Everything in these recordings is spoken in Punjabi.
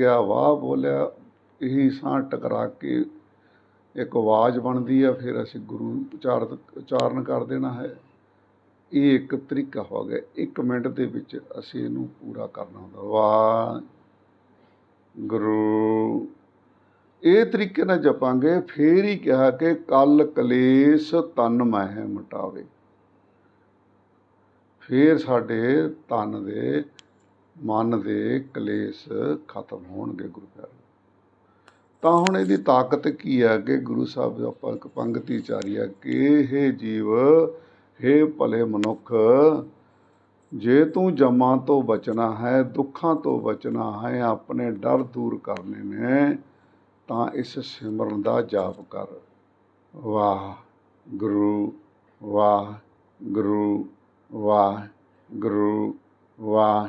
ਗਿਆ, ਵਾਹ ਬੋਲਿਆ, ਇਹੀ ਸਾਹ ਟਕਰਾ ਕੇ ਇੱਕ ਆਵਾਜ਼ ਬਣਦੀ ਆ, ਫਿਰ ਅਸੀਂ ਗੁਰੂ ਉਚਾਰਤ, ਉਚਾਰਨ ਕਰ ਦੇਣਾ ਹੈ। ਇਹ ਇੱਕ ਤਰੀਕਾ ਹੋ ਗਿਆ, ਇੱਕ ਮਿੰਟ ਦੇ ਵਿੱਚ ਅਸੀਂ ਇਹਨੂੰ ਪੂਰਾ ਕਰਨਾ ਹੁੰਦਾ। ਵਾਹ ਗੁਰੂ ਇਹ ਤਰੀਕੇ ਨਾਲ ਜਪਾਂਗੇ, ਫੇਰ ਹੀ ਕਿਹਾ ਕਿ ਕਲ ਕਲੇਸ਼ ਤਨ ਮਹਿ ਮਟਾਵੇ। ਫੇਰ ਸਾਡੇ ਤਨ ਦੇ ਮਨ ਦੇ ਕਲੇਸ਼ ਖਤਮ ਹੋਣਗੇ ਗੁਰੂ ਪਿਆਰੇ। ਤਾਂ ਹੁਣ ਇਹਦੀ ਤਾਕਤ ਕੀ ਹੈ ਕਿ ਗੁਰੂ ਸਾਹਿਬ ਦਾ ਆਪਾਂ ਇੱਕ ਪੰਗਤੀ ਚਾਰੀ ਹੈ ਕਿ हे ਜੀਵ हे ਭਲੇ ਮਨੁੱਖ, ਜੇ ਤੂੰ ਜਮਾਂ ਤੋਂ ਬਚਣਾ ਹੈ, ਦੁੱਖਾਂ ਤੋਂ ਬਚਣਾ ਹੈ, ਆਪਣੇ ਡਰ ਦੂਰ ਕਰਨੇ ਨੇ, ਤਾਂ ਇਸ ਸਿਮਰਨ ਦਾ ਜਾਪ ਕਰ। ਵਾਹ ਗੁਰੂ ਵਾਹ ਗੁਰੂ ਵਾਹ ਗੁਰੂ, ਵਾਹ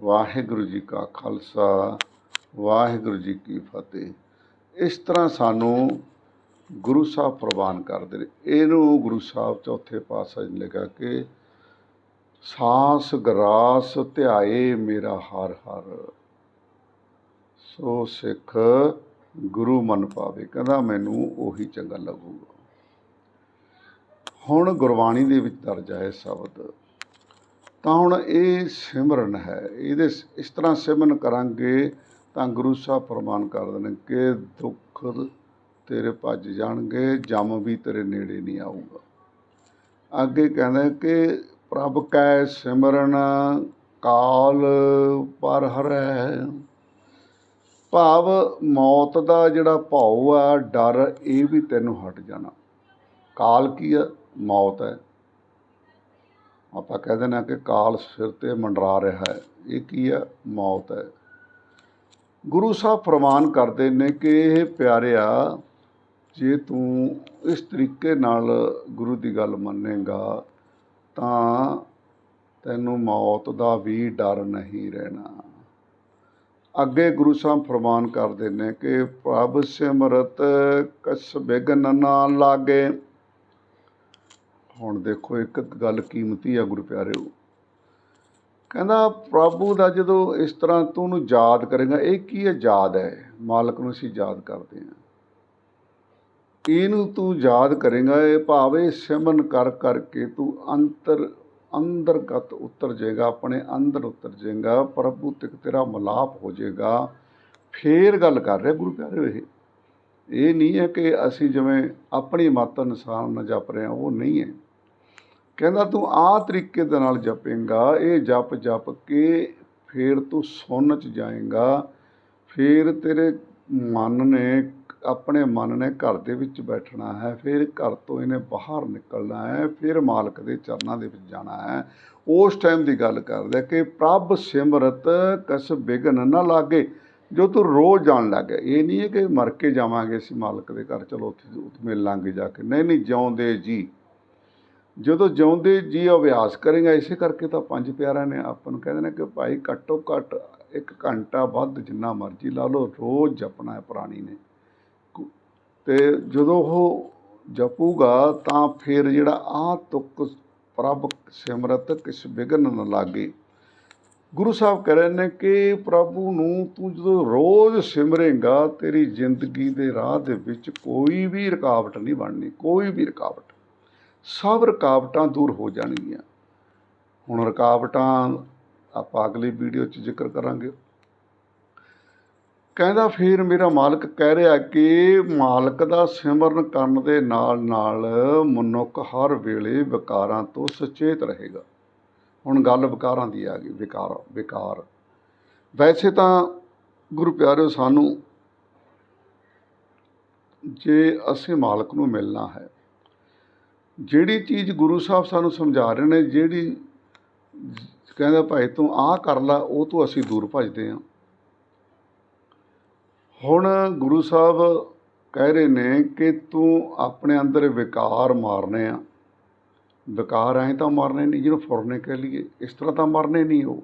ਵਾਹਿਗੁਰੂ ਜੀ ਕਾ ਖਾਲਸਾ, ਵਾਹਿਗੁਰੂ ਜੀ ਕੀ ਫਤਿਹ। ਇਸ ਤਰ੍ਹਾਂ ਸਾਨੂੰ ਗੁਰੂ ਸਾਹਿਬ ਪ੍ਰਵਾਨ ਕਰਦੇ ਨੇ। ਇਹਨੂੰ ਗੁਰੂ ਸਾਹਿਬ ਚੌਥੇ ਪਾਤਸ਼ਾਹ ਜੀ ਲਿਖਿਆ ਕਿ, ਸਾਸ ਗਰਾਸ ਧਿਆਏ ਮੇਰਾ ਹਰ ਹਰ। ਸੋ ਸਿੱਖ ਗੁਰੂ ਮਨ ਪਾਵੇ। ਕਹਿੰਦਾ, ਮੈਨੂੰ ਉਹੀ ਚੰਗਾ ਲੱਗੂਗਾ। ਹੁਣ ਗੁਰਬਾਣੀ ਦੇ ਵਿੱਚ ਦਰਜ ਹੈ ਸ਼ਬਦ। ਤਾਂ ਹੁਣ ਇਹ ਸਿਮਰਨ ਹੈ। ਇਹਦੇ ਇਸ ਤਰ੍ਹਾਂ ਸਿਮਰਨ ਕਰਾਂਗੇ ਤਾਂ ਗੁਰੂ ਸਾਹਿਬ ਪ੍ਰਮਾਨ ਕਰ ਦੇਣ ਕਿ ਦੁੱਖ ਤੇਰੇ ਭੱਜ ਜਾਣਗੇ, ਜਮ ਵੀ ਤੇਰੇ ਨੇੜੇ ਨਹੀਂ ਆਊਗਾ। ਅੱਗੇ ਕਹਿੰਦਾ ਕਿ ਪ੍ਰਭ ਕੈ ਸਿਮਰਨ ਕਾਲ ਪਰ ਹਰੈ। ਭਾਵ ਮੌਤ ਦਾ ਜਿਹੜਾ ਭਉ ਆ, ਡਰ ਇਹ ਵੀ ਤੈਨੂੰ ਹਟ ਜਾਣਾ। ਕਾਲ ਕੀ ਆ? ਮੌਤ ਹੈ। ਆਪਾਂ ਕਹਿ ਦਿੰਦੇ ਹਾਂ ਕਿ ਕਾਲ ਸਿਰ ਤੇ ਮੰਡਰਾ ਰਿਹਾ ਹੈ। ਇਹ ਕੀ ਹੈ? ਮੌਤ ਹੈ। ਗੁਰੂ ਸਾਹਿਬ ਪ੍ਰਮਾਨ ਕਰਦੇ ਨੇ ਕਿ ਇਹ ਪਿਆਰਿਆ, ਜੇ ਤੂੰ ਇਸ ਤਰੀਕੇ ਨਾਲ ਗੁਰੂ ਦੀ ਗੱਲ ਮੰਨੇਗਾ, ਤਾਂ ਤੈਨੂੰ ਮੌਤ ਦਾ ਵੀ ਡਰ ਨਹੀਂ ਰਹਿਣਾ। ਅੱਗੇ ਗੁਰੂ ਸਾਹਿਬ ਫਰਮਾਨ ਕਰਦੇ ਨੇ ਕਿ ਪ੍ਰਭ ਸਿਮਰਤ ਕਸ ਬਿਗਨ ਨਾ ਲਾਗੇ। ਹੁਣ ਦੇਖੋ, ਇੱਕ ਗੱਲ ਕੀਮਤੀ ਆ ਗੁਰੂ ਪਿਆਰਿਓ ਕਹਿੰਦਾ, ਪ੍ਰਭੂ ਦਾ ਜਦੋਂ ਇਸ ਤਰ੍ਹਾਂ ਤੂੰ ਉਹਨੂੰ ਯਾਦ ਕਰੇਗਾ, ਇਹ ਕੀ ਹੈ ਯਾਦ ਹੈ? ਮਾਲਕ ਨੂੰ ਅਸੀਂ ਯਾਦ ਕਰਦੇ ਹਾਂ। ਇਹਨੂੰ ਤੂੰ ਯਾਦ ਕਰੇਗਾ, ਇਹ ਭਾਵੇਂ ਸਿਮਨ ਕਰ ਕਰਕੇ ਤੂੰ ਅੰਤਰ, ਅੰਦਰਗਤ ਉਤਰ ਜਾਏਗਾ, ਆਪਣੇ ਅੰਦਰ ਉਤਰ ਜਾਏਗਾ, ਪ੍ਰਭੂ ਤੱਕ ਤੇਰਾ ਮਲਾਪ ਹੋ ਜਾਏਗਾ। ਫੇਰ ਗੱਲ ਕਰ ਰਿਹਾ ਗੁਰੂ ਪਿਆਰਿਓ ਇਹ। ਇਹ ਨਹੀਂ ਹੈ ਕਿ ਅਸੀਂ ਜਿਵੇਂ ਆਪਣੀ ਮਤ ਅਨੁਸਾਰ ਨਾ ਜਪ ਰਹੇ ਹਾਂ, ਉਹ ਨਹੀਂ ਹੈ। ਕਹਿੰਦਾ ਤੂੰ ਆਹ ਤਰੀਕੇ ਦੇ ਨਾਲ ਜਪੇਂਗਾ, ਇਹ ਜਪ ਜਪ ਕੇ ਫੇਰ ਤੂੰ ਸੁੰਨ ਚ ਜਾਏਗਾ। ਫੇਰ ਤੇਰੇ ਮਨ ਨੇ, ਆਪਣੇ ਮਨ ਨੇ ਘਰ ਦੇ ਵਿੱਚ ਬੈਠਣਾ ਹੈ, ਫਿਰ ਘਰ ਤੋਂ ਇਹਨੇ ਬਾਹਰ ਨਿਕਲਣਾ ਹੈ, ਫਿਰ ਮਾਲਕ ਦੇ ਚਰਨਾਂ ਦੇ ਵਿੱਚ ਜਾਣਾ ਹੈ। ਉਸ ਟਾਈਮ ਦੀ ਗੱਲ ਕਰਦੇ ਕਿ ਪ੍ਰਭ ਸਿਮਰਤ ਕਸ ਬਿਗਨ ਨਾ ਲਾਗੇ, ਜੋ ਤੂੰ ਰੋਜ਼ ਜਾਣ ਲੱਗ ਗਿਆ ਇਹ ਨਹੀਂ ਹੈ ਕਿ ਮਰ ਕੇ ਜਾਵਾਂਗੇ ਅਸੀਂ ਮਾਲਕ ਦੇ ਘਰ, ਚਲੋ ਉੱਥੇ ਉੱਥੇ ਮਿਲ ਲਾਂਗੇ ਜਾ ਕੇ। ਨਹੀਂ ਨਹੀਂ, ਜਿਉਂਦੇ ਜੀ। ਜਦੋਂ ਜਿਉਂਦੇ ਜੀ ਅਭਿਆਸ ਕਰੇਗਾ, ਇਸੇ ਕਰਕੇ ਤਾਂ ਪੰਜ ਪਿਆਰਿਆਂ ਨੇ ਆਪਾਂ ਨੂੰ ਕਹਿੰਦੇ ਨੇ ਕਿ ਭਾਈ ਘੱਟੋ ਘੱਟ ਇੱਕ ਘੰਟਾ ਵੱਧ ਜਿੰਨਾ ਮਰਜ਼ੀ ਲਾ ਲਓ, ਰੋਜ਼ ਜਪਣਾ ਹੈ ਪ੍ਰਾਣੀ ਨੇ। ਕੁ- ਤੇ ਜਦੋਂ ਉਹ ਜਪੂਗਾ ਤਾਂ ਫਿਰ ਜਿਹੜਾ ਆ ਤੁਕ ਪ੍ਰਭ ਸਿਮਰਤ ਕਿਸ ਵਿਗਨ ਨ ਲਾਗੇ। ਗੁਰੂ ਸਾਹਿਬ ਕਹਿ ਰਹੇ ਨੇ ਕਿ ਪ੍ਰਭੂ ਨੂੰ ਤੂੰ ਜਦੋਂ ਰੋਜ਼ ਸਿਮਰੇਗਾ, ਤੇਰੀ ਜ਼ਿੰਦਗੀ ਦੇ ਰਾਹ ਦੇ ਵਿੱਚ ਕੋਈ ਵੀ ਰੁਕਾਵਟ ਨਹੀਂ ਬਣਨੀ, ਕੋਈ ਵੀ ਰੁਕਾਵਟ। ਸਭ ਰੁਕਾਵਟਾਂ ਦੂਰ ਹੋ ਜਾਣਗੀਆਂ। ਹੁਣ ਰੁਕਾਵਟਾਂ ਆਪਾਂ ਅਗਲੀ ਵੀਡੀਓ 'ਚ ਜ਼ਿਕਰ ਕਰਾਂਗੇ। ਕਹਿੰਦਾ ਫਿਰ ਮੇਰਾ ਮਾਲਕ ਕਹਿ ਰਿਹਾ ਕਿ ਮਾਲਕ ਦਾ ਸਿਮਰਨ ਕਰਨ ਦੇ ਨਾਲ ਨਾਲ ਮਨੁੱਖ ਹਰ ਵੇਲੇ ਵਿਕਾਰਾਂ ਤੋਂ ਸੁਚੇਤ ਰਹੇਗਾ। ਹੁਣ ਗੱਲ ਵਿਕਾਰਾਂ ਦੀ ਆ ਗਈ, ਵਿਕਾਰ ਵਿਕਾਰ। ਵੈਸੇ ਤਾਂ ਗੁਰੂ ਪਿਆਰਿਓ, ਸਾਨੂੰ ਜੇ ਅਸੀਂ ਮਾਲਕ ਨੂੰ ਮਿਲਣਾ ਹੈ ਜਿਹੜੀ ਚੀਜ਼ ਗੁਰੂ ਸਾਹਿਬ ਸਾਨੂੰ ਸਮਝਾ ਰਹੇ ਨੇ, ਜਿਹੜੀ ਕਹਿੰਦਾ ਭਾਈ ਤੂੰ ਆਹ ਕਰ ਲੈ, ਉਹ ਤੋਂ ਅਸੀਂ ਦੂਰ ਭੱਜਦੇ ਹਾਂ। ਹੁਣ ਗੁਰੂ ਸਾਹਿਬ ਕਹਿ ਰਹੇ ਨੇ ਕਿ ਤੂੰ ਆਪਣੇ ਅੰਦਰ ਵਿਕਾਰ ਮਾਰਨੇ ਆ। ਵਿਕਾਰ ਐਂ ਤਾਂ ਮਾਰਨੇ ਨਹੀਂ, ਜਿਹਨੂੰ ਫੁਰਨੇ ਕਹਿ ਲਈਏ, ਇਸ ਤਰ੍ਹਾਂ ਤਾਂ ਮਰਨੇ ਨਹੀਂ ਉਹ।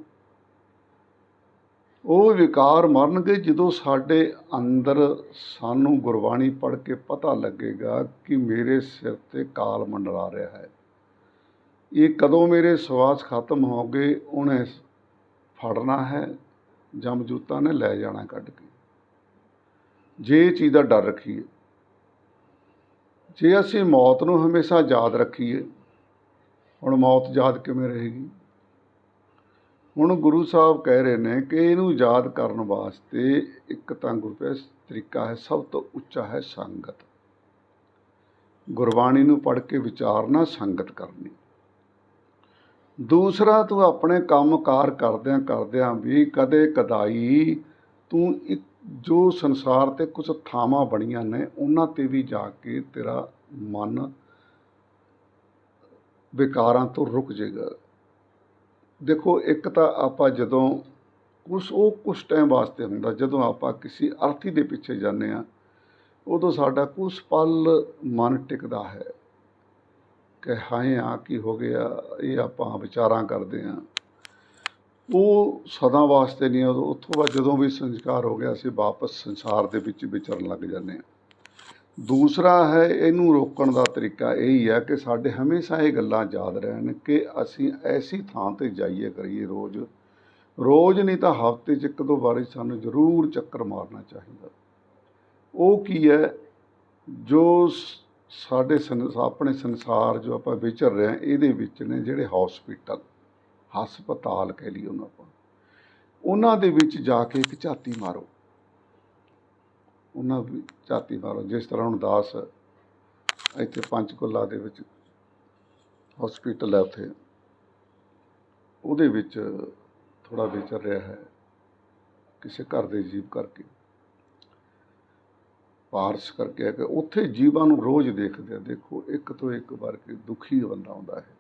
ਉਹ ਵਿਕਾਰ ਮਰਨਗੇ ਜਦੋਂ ਸਾਡੇ ਅੰਦਰ ਸਾਨੂੰ ਗੁਰਬਾਣੀ ਪੜ੍ਹ ਕੇ ਪਤਾ ਲੱਗੇਗਾ ਕਿ ਮੇਰੇ ਸਿਰ ਤੇ ਕਾਲ ਮੰਡਰਾ ਰਿਹਾ ਹੈ। ਇਹ ਕਦੋਂ ਮੇਰੇ ਸਵਾਸ ਖਤਮ ਹੋ ਗਏ ਉਹਨੇ ਫੜਨਾ ਹੈ ਜਮਜੂਤਾਂ ਨੇ ਲੈ ਜਾਣਾ ਕੱਢ ਕੇ। ਜੇ ਇਹ ਚੀਜ਼ ਦਾ ਡਰ ਰੱਖੀਏ, ਜੇ ਅਸੀਂ ਮੌਤ ਨੂੰ ਹਮੇਸ਼ਾ ਯਾਦ ਰੱਖੀਏ, ਹੁਣ ਮੌਤ ਯਾਦ ਕਿਵੇਂ ਰਹੇਗੀ? ਹੁਣ ਗੁਰੂ ਸਾਹਿਬ ਕਹਿ ਰਹੇ ਨੇ ਕਿ ਇਹਨੂੰ ਯਾਦ ਕਰਨ ਵਾਸਤੇ ਇੱਕ ਤਾਂ ਗੁਰਪ੍ਰਸ ਤਰੀਕਾ ਹੈ, ਸਭ ਤੋਂ ਉੱਚਾ ਹੈ ਸੰਗਤ। ਗੁਰਬਾਣੀ ਨੂੰ ਪੜ੍ਹ ਕੇ ਵਿਚਾਰਨਾ ਸੰਗਤ ਕਰਨੀ। ਦੂਸਰਾ, ਤੂੰ ਆਪਣੇ ਕੰਮਕਾਰ ਕਰਦਿਆਂ ਕਰਦਿਆਂ ਵੀ ਕਦੇ ਕਦਾਈ ਤੂੰ ਇੱਕ, ਜੋ ਸੰਸਾਰ ਤੇ ਕੁਝ ਥਾਵਾਂ ਬਣੀਆਂ ਨੇ, ਉਹਨਾਂ ਤੇ ਵੀ ਜਾ ਕੇ ਤੇਰਾ ਮਨ ਵਿਕਾਰਾਂ ਤੋਂ ਰੁਕ ਜਾਏਗਾ ਦੇਖੋ, ਇੱਕ ਤਾਂ ਆਪਾਂ ਜਦੋਂ ਕੁਛ, ਉਹ ਕੁਛ ਟਾਈਮ ਵਾਸਤੇ ਹੁੰਦਾ, ਜਦੋਂ ਆਪਾਂ ਕਿਸੇ ਅਰਥੀ ਦੇ ਪਿੱਛੇ ਜਾਂਦੇ ਹਾਂ, ਉਦੋਂ ਸਾਡਾ ਕੁਛ ਪਲ ਮਨ ਟਿਕਦਾ ਹੈ ਕਿ ਹਾਏ ਆ ਕੀ ਹੋ ਗਿਆ, ਇਹ ਆਪਾਂ ਵਿਚਾਰਾਂ ਕਰਦੇ ਹਾਂ। ਉਹ ਸਦਾ ਵਾਸਤੇ ਨਹੀਂ, ਉਦੋਂ, ਉੱਥੋਂ ਬਾਅਦ ਜਦੋਂ ਵੀ ਸੰਸਕਾਰ ਹੋ ਗਿਆ, ਅਸੀਂ ਵਾਪਸ ਸੰਸਾਰ ਦੇ ਵਿੱਚ ਵਿਚਰਨ ਲੱਗ ਜਾਂਦੇ ਹਾਂ। ਦੂਸਰਾ ਹੈ, ਇਹਨੂੰ ਰੋਕਣ ਦਾ ਤਰੀਕਾ ਇਹ ਹੀ ਹੈ ਕਿ ਸਾਡੇ ਹਮੇਸ਼ਾ ਇਹ ਗੱਲਾਂ ਯਾਦ ਰਹਿਣ ਕਿ ਅਸੀਂ ਐਸੀ ਥਾਂ ਤੇ ਜਾਈਏ ਕਰੀਏ ਰੋਜ਼। ਰੋਜ਼ ਨਹੀਂ ਤਾਂ ਹਫ਼ਤੇ 'ਚ ਇੱਕ ਦੋ ਵਾਰੀ ਸਾਨੂੰ ਜ਼ਰੂਰ ਚੱਕਰ ਮਾਰਨਾ ਚਾਹੀਦਾ। ਉਹ ਕੀ ਹੈ, ਜੋ ਸਾਡੇ ਸੰਸ ਆਪਣੇ ਸੰਸਾਰ ਜੋ ਆਪਾਂ ਵਿਚਰ ਰਹੇ ਹਾਂ, ਇਹਦੇ ਵਿੱਚ ਨੇ ਜਿਹੜੇ ਹਸਪੀਟਲ ਹਸਪਤਾਲ ਕਹਿ ਲਈਏ ਉਹਨਾਂ ਆਪਾਂ, ਉਹਨਾਂ ਦੇ ਵਿੱਚ ਜਾ ਕੇ ਇੱਕ ਝਾਤੀ ਮਾਰੋ। ਉਹਨਾਂ ਵੀ ਝਾਤੀ ਮਾਰੋ, ਜਿਸ ਤਰ੍ਹਾਂ ਹੁਣ ਦਾਸ ਇੱਥੇ ਪੰਚਕੁਲਾ ਦੇ ਵਿੱਚ ਹਸਪੀਟਲ ਹੈ ਉੱਥੇ, ਉਹਦੇ ਵਿੱਚ ਥੋੜਾ ਵਿਚਰ ਰਿਹਾ ਹੈ, ਕਿਸੇ ਘਰ ਦੇ ਜੀਵ ਕਰਕੇ। ਪਾਰਸ ਕਰਕੇ ਹੈ ਕਿ ਉੱਥੇ ਜੀਵਾਂ ਨੂੰ ਰੋਜ਼ ਦੇਖਦੇ ਆ, ਦੇਖੋ ਇੱਕ ਤੋਂ ਇੱਕ ਵਾਰ ਕੇ ਦੁਖੀ ਬੰਦਾ ਆਉਂਦਾ ਹੈ।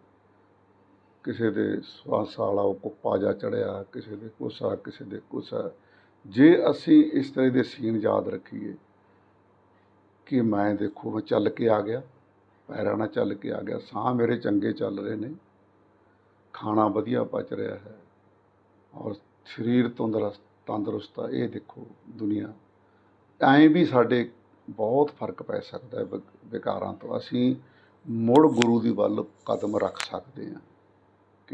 ਕਿਸੇ ਦੇ ਸਵਾਸ ਵਾਲਾ ਉਹ ਕੁੱਪਾ ਜਾ ਚੜਿਆ ਕਿਸੇ ਦੇ ਕੁਛ ਆ ਕਿਸੇ ਦੇ ਕੁਛ ਆ ਜੇ ਅਸੀਂ ਇਸ ਤਰ੍ਹਾਂ ਦੇ ਸੀਨ ਯਾਦ ਰੱਖੀਏ ਕਿ ਮੈਂ ਦੇਖੋ ਮੈਂ ਚੱਲ ਕੇ ਆ ਗਿਆ, ਪੈਰਾਂ ਨਾਲ ਚੱਲ ਕੇ ਆ ਗਿਆ, ਸਾਹ ਮੇਰੇ ਚੰਗੇ ਚੱਲ ਰਹੇ ਨੇ, ਖਾਣਾ ਵਧੀਆ ਪਚ ਰਿਹਾ ਹੈ ਔਰ ਸਰੀਰ ਤੰਦਰੁਸਤ ਤੰਦਰੁਸਤ ਆ, ਇਹ ਦੇਖੋ ਦੁਨੀਆ। ਐਂ ਵੀ ਸਾਡੇ ਬਹੁਤ ਫ਼ਰਕ ਪੈ ਸਕਦਾ ਹੈ ਵਿ- ਵਿਕਾਰਾਂ ਤੋਂ। ਅਸੀਂ ਮੁੜ ਗੁਰੂ ਦੀ ਵੱਲ ਕਦਮ ਰੱਖ ਸਕਦੇ ਹਾਂ।